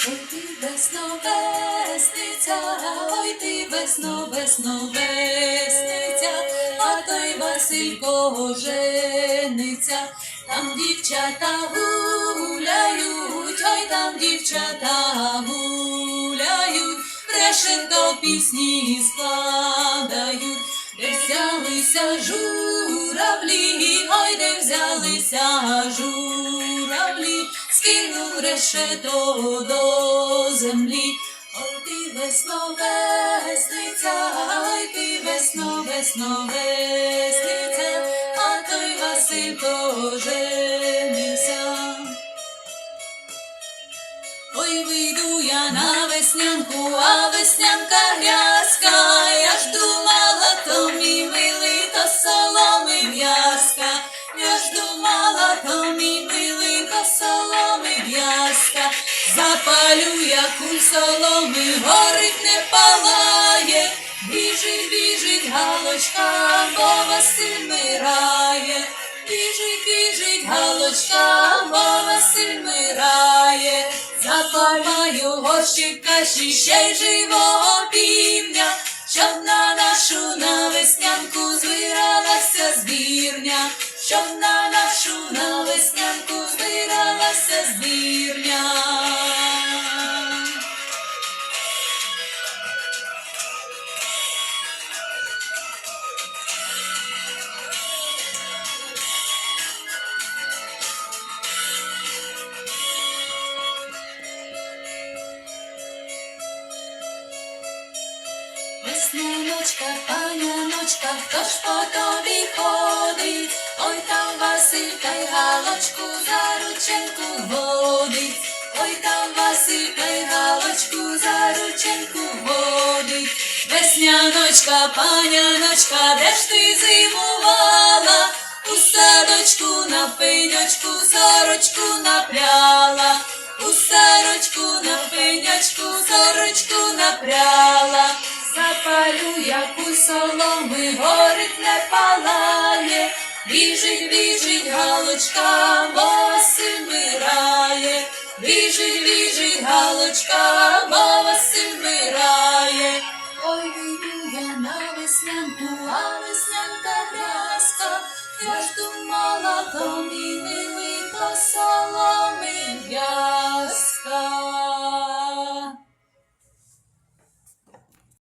Весно, весниця, ой ти весно, весно, весниця, а той Василько жениться, там дівчата гуляють, ой там дівчата гуляють, решето пісні складають, де взялися журавлі, ой де взялися журавлі, скинув решето до землі. Ой ти весно, весниця, ой ти весно, весно, весниця, а той Василько женився. Ой, вийду я на веснянку, а веснянка грязка, я ж думала, запалю я куль соломи, горить не палає, біжить, біжить галочка, бо Василь мирає, біжить, біжить галочка, бо Василь мирає, запалаю горщик каші, ще й живого півня, щоб на нашу на веснянку збиралася збірня, щоб на нашу на веснянку збиралася збірня. Весняночка, паняночка, хто ж по тобі ходить? Ой там Василька й галочку за рученьку водить. Ой там Василька й галочку за рученьку водить. Весняночка, паняночка, де ж ти зимувала? У садочку на пеньочку сорочку напряла. Запалю яку соломи, горить не палає, біжить, біжить галочка, бо Василь мирає, біжить, біжить галочка, бо Василь мирає. Ой, вийду я на веснянку, а веснянка грязка, я ж думала, то мій милий, то соломи